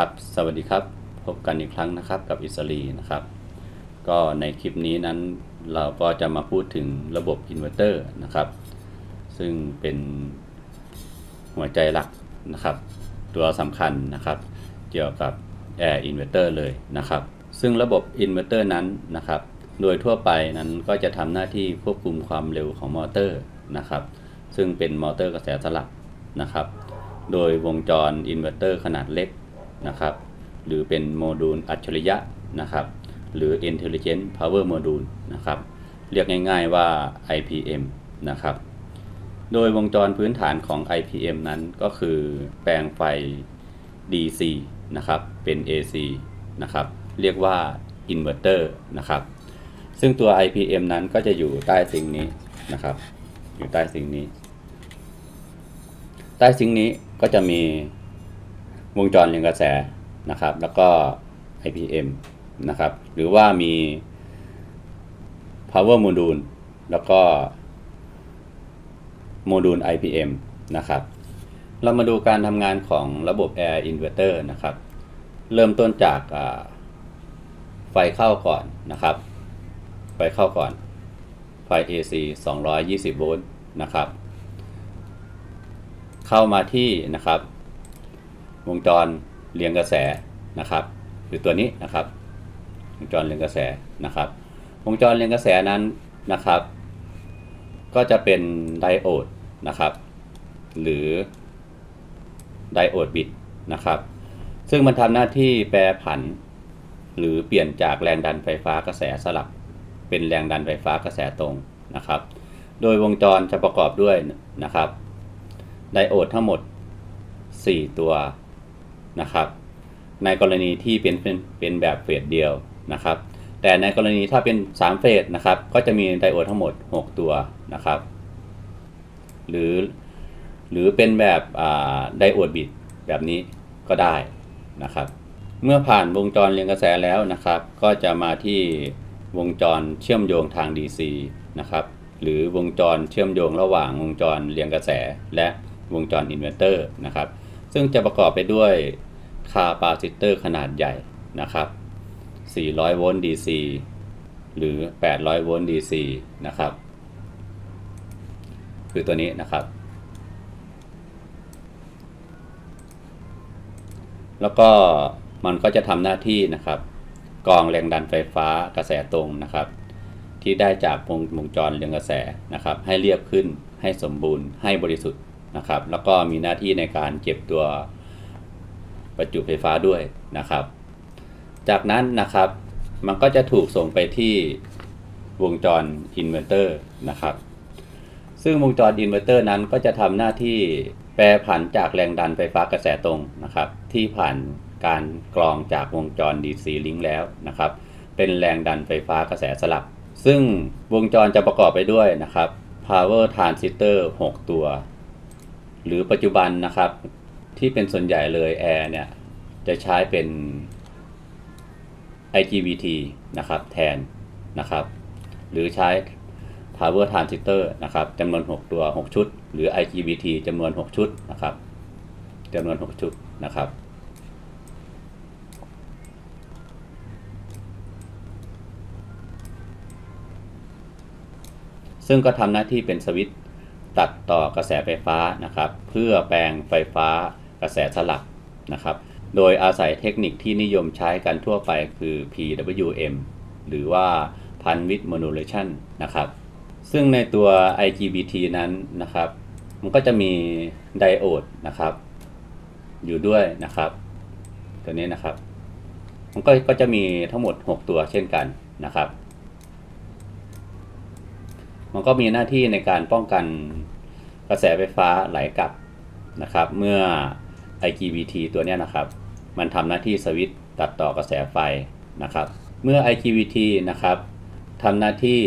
ครับ สวัสดีครับ พบกันอีกครั้งนะครับกับอิสรีนะครับ ก็ในคลิปนี้นั้นเราก็จะมาพูดถึงระบบอินเวอร์เตอร์นะครับ ซึ่งเป็นหัวใจหลักนะครับ ตัวสำคัญนะครับ เกี่ยวกับ Air Inverter เลยนะครับ ซึ่งระบบอินเวอร์เตอร์นั้นนะครับ โดยทั่วไปนั้นก็จะทำหน้าที่ควบคุมความเร็วของมอเตอร์นะครับ ซึ่งเป็นมอเตอร์กระแสสลับนะครับ โดยวงจรอินเวอร์เตอร์ขนาดเล็ก นะครับ หรือเป็นโมดูลอัจฉริยะนะครับ หรือ Intelligent Power Module นะครับ เรียกง่ายๆว่า IPM นะครับ โดยวงจรพื้นฐานของ IPM นั้นก็คือแปลงไฟ DC นะครับ เป็น AC นะครับ เรียกว่าอินเวอร์เตอร์นะครับ ซึ่งตัว IPM นั้นก็จะอยู่ใต้สิ่งนี้นะครับ อยู่ใต้สิ่งนี้ ใต้ซิงนี้ก็จะมี วงจรเรียงกระแสนะครับ แล้วก็ IPM นะครับ หรือว่ามี power module แล้วก็โมดูล IPM นะครับ เรามาดูการทำงานของระบบ Air Inverter นะครับ เริ่มต้นจากไฟเข้าก่อนนะครับ ไฟเข้าก่อน ไฟ AC 220 โวลต์นะครับ เข้ามาที่นะครับ วงจรเรียงกระแสนะครับคือตัวนี้นะครับวงจรเรียงกระแสนะครับ วงจรเรียงกระแสนั้นนะครับ ก็จะเป็นไดโอดนะครับ หรือไดโอดบิตนะครับ ซึ่งมันทำหน้าที่แปรผัน หรือเปลี่ยนจากแรงดันไฟฟ้ากระแสสลับ เป็นแรงดันไฟฟ้ากระแสตรงนะครับ โดยวงจรจะประกอบด้วยนะครับ ไดโอดทั้งหมด 4 ตัว นะครับ ในกรณีที่เป็นเป็นเป็นแบบเฟสเดียวนะครับ แต่ในกรณีถ้าเป็น 3 เฟสนะครับ ก็จะมีไดโอดทั้งหมด 6 ตัวนะครับ หรือหรือเป็นแบบไดโอดบิดแบบนี้ก็ได้นะครับ เมื่อผ่านวงจรเรียงกระแสแล้วนะครับ ก็จะมาที่วงจรเชื่อมโยงทาง DC นะครับหรือวงจรเชื่อมโยงระหว่างวงจรเรียงกระแส และวงจรอินเวอร์เตอร์นะครับ ซึ่งจะประกอบไปด้วยคาปาซิเตอร์ขนาดใหญ่นะครับ 400 โวลต์ DC หรือ 800 โวลต์ DC นะครับ คือตัวนี้นะครับ แล้วก็มันก็จะทำหน้าที่นะครับกองแรงดันไฟฟ้ากระแสตรงนะครับ ที่ได้จากวงวงจรเรียงกระแสนะครับ ให้เรียบขึ้นให้สมบูรณ์ให้บริสุทธิ์ นะครับ แล้วก็มีหน้าที่ในการเก็บตัวประจุไฟฟ้าด้วยนะครับ จากนั้นนะครับมันก็จะถูกส่งไปที่วงจรอินเวอร์เตอร์นะครับ ซึ่งวงจรอินเวอร์เตอร์นั้นก็จะทำหน้าที่แปรผันจากแรงดันไฟฟ้ากระแสตรงนะครับ ที่ผ่านการกรองจากวงจร DC link แล้วนะครับ เป็นแรงดันไฟฟ้ากระแสสลับ ซึ่งวงจรจะประกอบไปด้วยนะครับ power transistor 6 ตัว หรือปัจจุบันนะครับที่เป็นส่วนใหญ่เลย Air เนี่ยจะใช้เป็น IGBT นะครับแทนนะครับหรือใช้ power transistor นะครับจำนวน 6 ตัว 6 ชุด หรือ IGBT จำนวน 6 ชุดนะครับจำนวน 6 ชุดนะครับซึ่งก็ทำหน้าที่เป็นสวิตช์ ตัดต่อกระแสไฟฟ้านะครับ เพื่อแปลงไฟฟ้ากระแสสลับนะครับ โดยอาศัยเทคนิคที่นิยมใช้กันทั่วไปคือ PWM หรือว่า Pulse Width Modulation นะครับ ซึ่งในตัว IGBT นั้นนะครับ มันก็จะมีไดโอดนะครับ อยู่ด้วยนะครับ ตัวนี้นะครับ มันก็ก็จะมีทั้งหมด 6 ตัวเช่นกันนะครับ มันก็มีหน้าที่ในการป้องกันกระแสไฟฟ้าไหลกลับนะครับ เมื่อ IGBT ตัวนี้นะครับ มันทำหน้าที่สวิตตัดต่อกระแสไฟนะครับ เมื่อ IGBT นะครับทำหน้าที่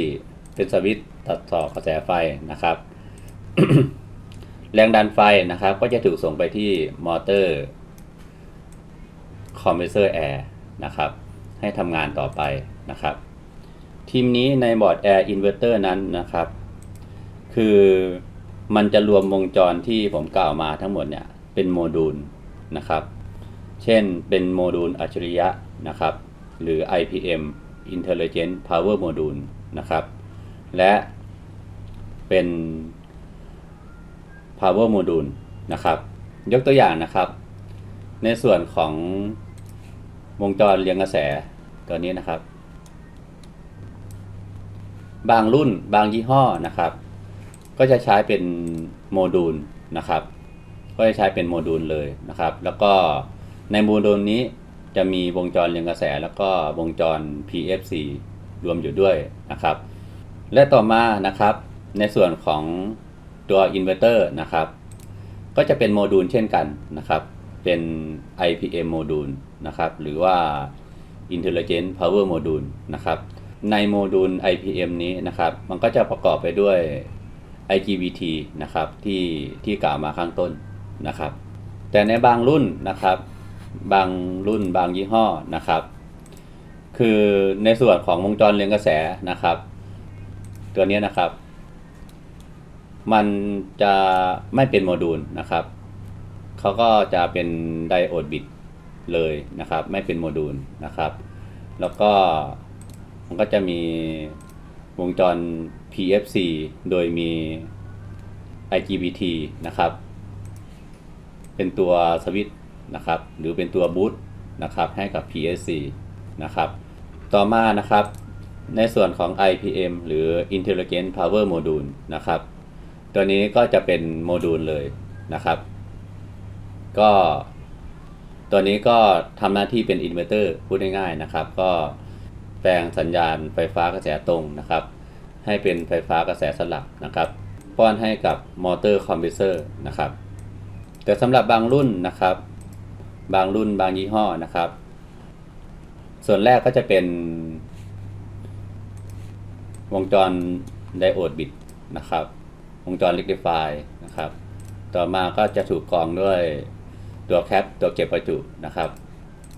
เป็นสวิตตัดต่อกระแสไฟนะครับ แรงดันไฟนะครับ ก็จะถูกส่งไปที่มอเตอร์คอมเพรสเซอร์แอร์นะครับ ให้ทำงานต่อไปนะครับ ทีมนี้ในบอร์ด Air Inverter นั้นนะครับ คือมันจะรวมวงจรที่ผมกล่าวมาทั้งหมดเนี่ย เป็นโมดูลนะครับ เช่นเป็นโมดูลอัจฉริยะนะครับ หรือ IPM Intelligent Power Module นะครับ และเป็น Power Module นะครับ ยกตัวอย่างนะครับ ในส่วนของวงจรเรียงกระแสตัวนี้นะครับ บางรุ่นบางยี่ห้อนะครับ ก็จะใช้เป็นโมดูลนะครับ ก็จะใช้เป็นโมดูลเลยนะครับ แล้วก็ในโมดูลนี้จะมีวงจรเรียงกระแส แล้วก็วงจร PFC รวมอยู่ด้วยนะครับ และต่อมานะครับ ในส่วนของตัวอินเวอร์เตอร์นะครับ ก็จะเป็นโมดูลเช่นกันนะครับ เป็น IPM โมดูลนะครับ หรือว่า Intelligent Power Module นะครับ ในโมดูล IPM นี้นะครับ มันก็จะประกอบไปด้วย IGBT นะครับที่ที่กล่าวมาข้างต้นนะครับ แต่ในบางรุ่นนะครับ บางรุ่นบางยี่ห้อนะครับ คือในส่วนของวงจรเรียงกระแสนะครับ ตัวนี้นะครับ มันจะไม่เป็นโมดูลนะครับเขาก็จะเป็นไดโอดบิตเลยนะครับ ไม่เป็นโมดูลนะครับ แล้วก็ มันก็จะมีวงจร PFC โดยมี IGBT นะครับ เป็นตัวสวิตนะครับ หรือเป็นตัวบูตนะครับให้กับ PSC นะครับ ต่อมานะครับ ในส่วนของ IPM หรือ Intelligent Power Module นะครับ ตัวนี้ก็จะเป็นโมดูลเลยนะครับ ก็ตัวนี้ก็ทำหน้าที่เป็นอินเวอร์เตอร์พูดง่ายๆนะครับ ก็ แปลงสัญญาณไฟฟ้ากระแสตรงนะครับ ให้เป็นไฟฟ้ากระแสสลับนะครับ ป้อนให้กับมอเตอร์คอมเพรสเซอร์นะครับ แต่สำหรับบางรุ่นนะครับ บางรุ่นบางยี่ห้อนะครับ ส่วนแรกก็จะเป็น วงจรไดโอดบิตนะครับ วงจร rectify นะครับ ต่อมาก็จะถูกกรองด้วยตัวแคปตัวเก็บประจุนะครับ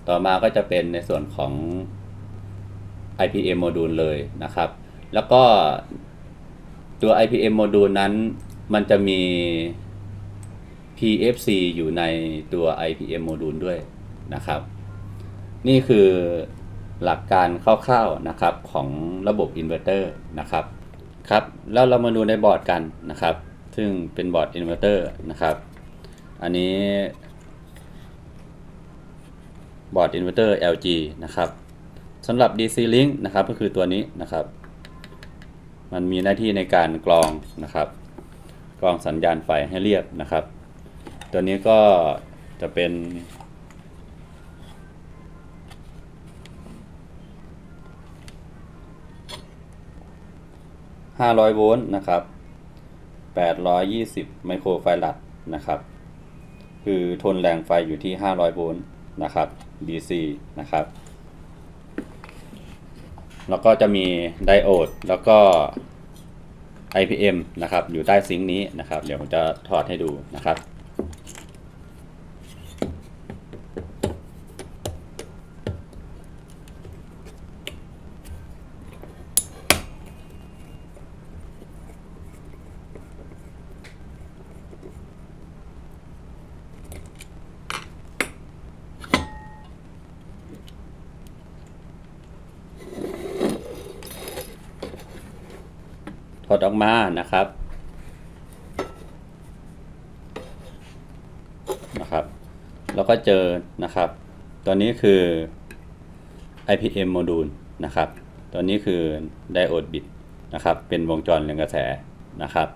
ต่อมาก็จะเป็นในส่วนของ IPM โมดูลเลยนะครับ แล้วก็ตัว IPM โมดูลนั้นมันจะมี PFC อยู่ในตัว IPM โมดูลด้วยนะครับ นี่คือหลักการคร่าวๆนะครับของระบบอินเวอร์เตอร์นะครับครับ แล้วเรามาดูในบอร์ดกันนะครับ ซึ่งเป็นบอร์ดอินเวอร์เตอร์นะครับ อันนี้บอร์ดอินเวอร์เตอร์ LG นะครับ สำหรับ DC Link นะครับ ก็คือตัวนี้นะครับ มันมีหน้าที่ในการกรองนะครับ กรองสัญญาณไฟให้เรียบนะครับ ตัวนี้ก็จะเป็น500โวลต์นะครับ820ไมโครไฟลัดนะครับ คือทนแรงไฟอยู่ที่500โวลต์นะครับ DC นะครับ แล้วก็จะมีไดโอดแล้วก็ IPM นะครับ อยู่ใต้ซิงค์นี้นะครับ เดี๋ยวผมจะถอดให้ดูนะครับ ดออกมานะครับนะครับ แล้วก็เจอนะครับตัวนี้คือ IPM โมดูลนะครับตัวนี้คือไดโอดบิตนะครับ เป็นวงจรเรียงกระแสนะครับ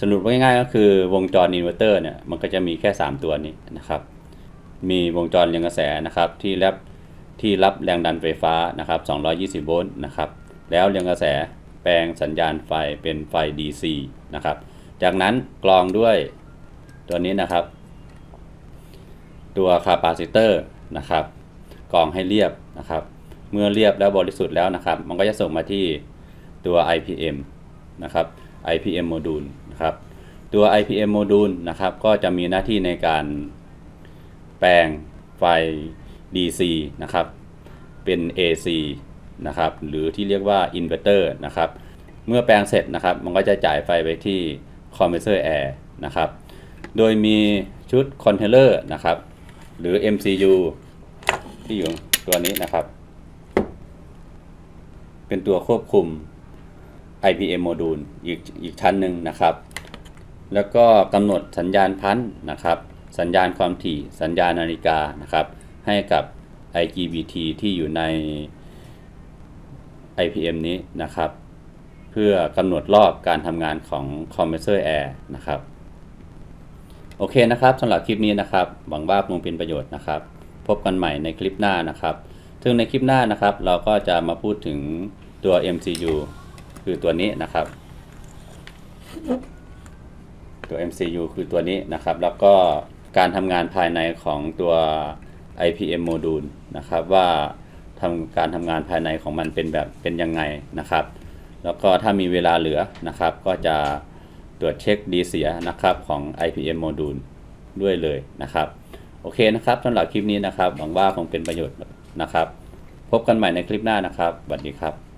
สรุปง่ายๆก็คือวงจรอินเวอร์เตอร์เนี่ย มันก็จะมีแค่ 3 ตัวนี้นะครับ มีวงจรเรียงกระแสนะครับที่รับที่รับแรงดันไฟฟ้านะครับ 220 โวลต์นะครับ แล้วเรียงกระแส ปลงสัญญาณไฟเป็นไฟ DC นะครับ จากนั้นกรองด้วยตัวนี้นะครับ ตัวคาปาซิเตอร์นะครับกรองให้เรียบนะครับ เมื่อเรียบแล้วบริสุทธิ์แล้วนะครับ มันก็จะส่งมาที่ตัว IPM นะครับ IPM โมดูลนะครับ ตัว IPM โมดูลนะครับ ก็จะมีหน้าที่ในการแปลงไฟ DC นะครับ เป็น AC นะครับหรือที่เรียกว่าอินเวอร์เตอร์นะครับเมื่อแปลงเสร็จนะครับมันก็จะจ่ายไฟไปที่คอมเพรสเซอร์แอร์นะครับโดยมีชุดคอนเทนเนอร์นะครับหรือ MCU ที่อยู่ตัวนี้นะครับ เป็นตัวควบคุม IPM โมดูลอีกอีกชั้นหนึ่งนะครับ แล้วก็กำหนดสัญญาณพันธ์นะครับ สัญญาณความถี่สัญญาณนาฬิกานะครับ ให้กับ IGBT ที่อยู่ใน IPM นี้นะครับ เพื่อกำหนดรอบการทำงานของ Compressor Air นะครับ โอเคนะครับสำหรับคลิปนี้นะครับ หวังว่าคงเป็นประโยชน์นะครับ พบกันใหม่ในคลิปหน้านะครับ ซึ่งในคลิปหน้านะครับ เราก็จะมาพูดถึงตัว MCU คือตัวนี้นะครับ ตัว MCU คือตัวนี้นะครับ แล้วก็การทำงานภายในของตัว IPM โมดูลนะครับว่า ทำการทำงานภายในของมันเป็นแบบเป็นยังไงนะครับ แล้วก็ถ้ามีเวลาเหลือนะครับ ก็จะตรวจเช็คดีเสียนะครับของ IPM โมดูลด้วยเลยนะครับ โอเคนะครับสำหรับคลิปนี้นะครับหวังว่าคงเป็นประโยชน์นะครับ พบกันใหม่ในคลิปหน้านะครับสวัสดีครับ